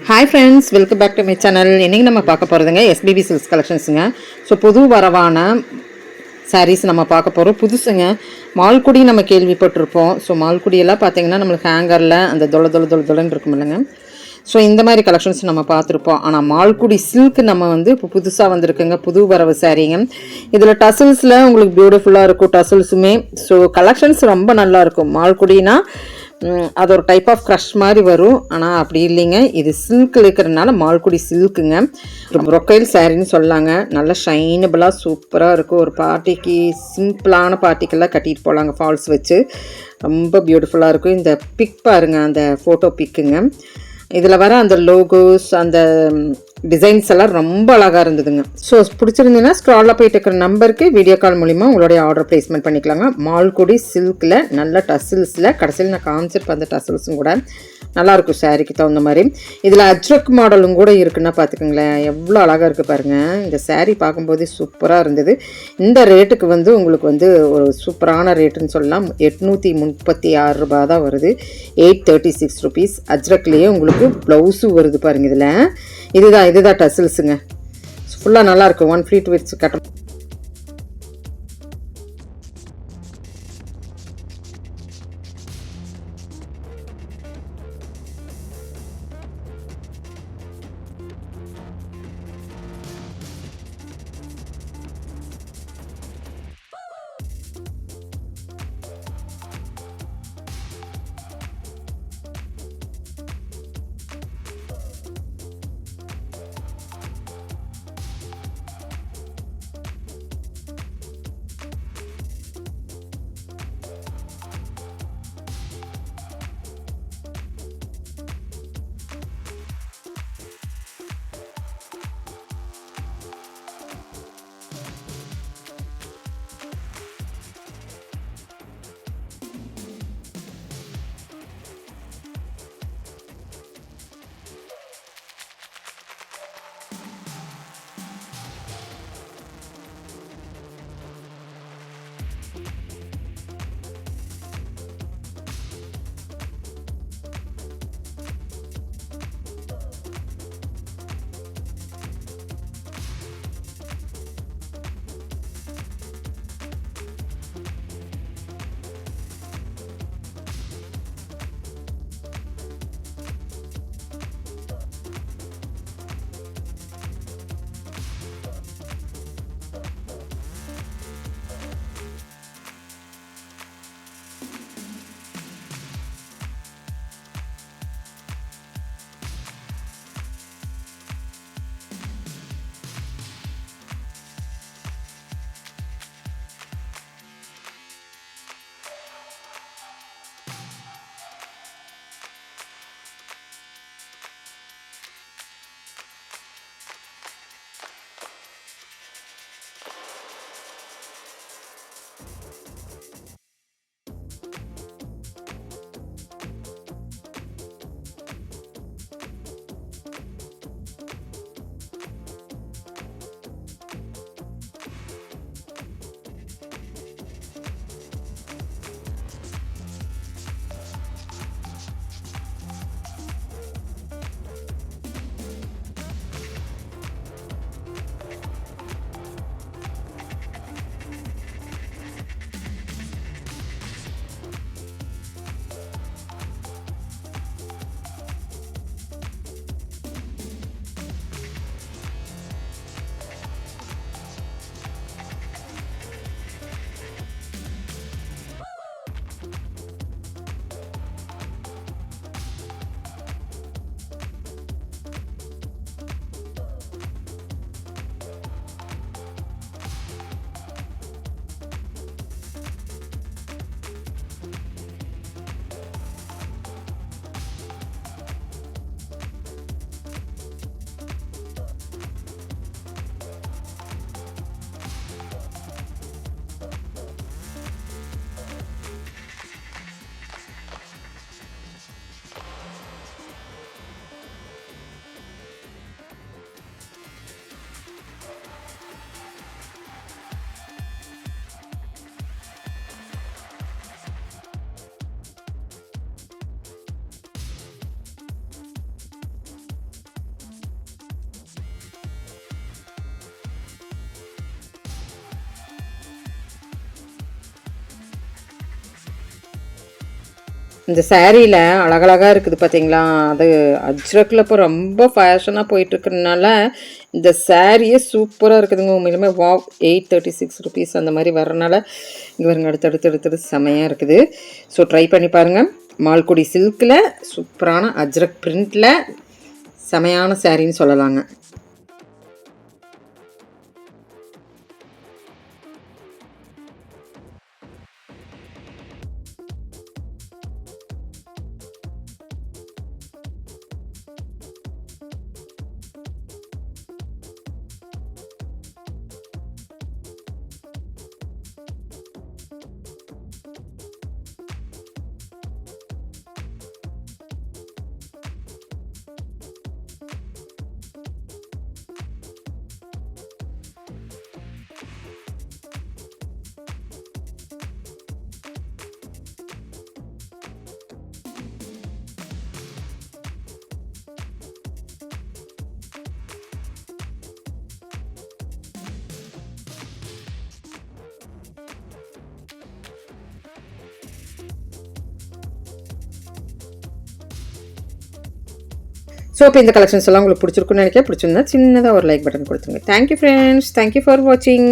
Hi friends welcome back to my channel இன்றைக்கி நம்ம பார்க்க போகிறதுங்க எஸ்பிபி சில்க்ஸ் கலெக்ஷன்ஸுங்க ஸோ புது வரவான சாரீஸ் நம்ம பார்க்க போகிறோம் புதுசுங்க. மால்குடி நம்ம கேள்விப்பட்டிருப்போம். ஸோ மால்குடியெல்லாம் பார்த்தீங்கன்னா நம்மளுக்கு ஹேங்கரில் அந்த தொலை தொலை தொலை தொலைன்னு இருக்கும் இல்லைங்க. ஸோ இந்த மாதிரி கலெக்ஷன்ஸ் நம்ம பார்த்துருப்போம். ஆனால் மால்குடி சில்க் நம்ம வந்து இப்போ புதுசாக வந்திருக்குங்க. புது வரவு சாரீங்க இதில் டசல்ஸில் உங்களுக்கு பியூட்டிஃபுல்லாக இருக்கும் டசல்ஸுமே ஸோ கலெக்ஷன்ஸ் ரொம்ப நல்லா இருக்கும். மால்குடினா அது ஒரு டைப் ஆஃப் க்ரஷ் மாதிரி வரும். ஆனால் அப்படி இல்லைங்க. இது சில்க் இருக்கிறதுனால மால்குடி சில்க்குங்க ரொக்கைல் சாரின்னு சொல்லாங்க. நல்லா ஷைனபிளாக சூப்பராக இருக்கும். ஒரு பார்ட்டிக்கு சிம்பிளான பார்ட்டிக்கெல்லாம் கட்டிட்டு போகலாங்க ஃபால்ஸ் வச்சு. ரொம்ப பியூட்டிஃபுல்லாக இருக்கும். இந்த பிக் பாருங்க அந்த ஃபோட்டோ பிக்குங்க இதில் வர அந்த லோகோஸ் அந்த டிசைன்ஸ் எல்லாம் ரொம்ப அழகாக இருந்ததுங்க. ஸோ பிடிச்சிருந்தீங்கன்னா ஸ்க்ராலில் போயிட்டு இருக்கிற நம்பருக்கு வீடியோ கால் மூலிமா உங்களுடைய ஆர்டர் ப்ளேஸ்மெண்ட் பண்ணிக்கலாங்க. மால்குடி சில்கில் நல்ல டசில்ஸில் கடைசியில் நான் காமிச்சிருப்பேன் அந்த டசில்ஸும் கூட. நல்லாயிருக்கும் சாரிக்கு தகுந்த மாதிரி. இதில் அஜ்ரக் மாடலும் கூட இருக்குன்னா பார்த்துக்கோங்களேன் எவ்வளோ அழகாக இருக்குது பாருங்கள் இந்த சாரீ பார்க்கும்போது சூப்பராக இருந்தது. இந்த ரேட்டுக்கு வந்து உங்களுக்கு வந்து ஒரு சூப்பரான ரேட்டுன்னு சொல்லலாம். எட்நூற்றி முப்பத்தி ஆறு ரூபா தான் வருது. எயிட் தேர்ட்டி சிக்ஸ் ருபீஸ் அஜ்ரக்லேயே உங்களுக்கு ப்ளவுஸும் வருது பாருங்கள் இதில். இதுதான் இதுதான் டசில்ஸுங்க ஃபுல்லாக நல்லாயிருக்கும் ஒன் ஃப்ளீட் வித் கட்ட இந்த சேரீயில் அழகழகாக இருக்குது பார்த்தீங்களா அது அஜ்ரக்கில் இப்போ ரொம்ப ஃபேஷனாக போயிட்டுருக்குறதுனால இந்த சேரீயே சூப்பராக இருக்குதுங்க. உண்மையிலுமே வா எயிட் தேர்ட்டி சிக்ஸ் ருபீஸ் அந்த மாதிரி வரனால இங்கே வருங்க அடுத்து அடுத்து அடுத்தது செமையாக இருக்குது. ஸோ ட்ரை பண்ணி பாருங்கள் மால்குடி சில்கில் சூப்பரான அஜ்ரக் பிரிண்டில் செமையான சேரீன்னு சொல்லலாங்க. ஸோ இப்போ இந்த கலெக்ஷன்ஸ் எல்லாம் உங்களுக்கு பிடிச்சிருக்குன்னு நினைக்கிறேன். பிடிச்சிருந்தா சின்னதாக ஒரு லைக் பட்டன் கொடுத்துருங்க. Thank you friends thank you for வாட்சிங்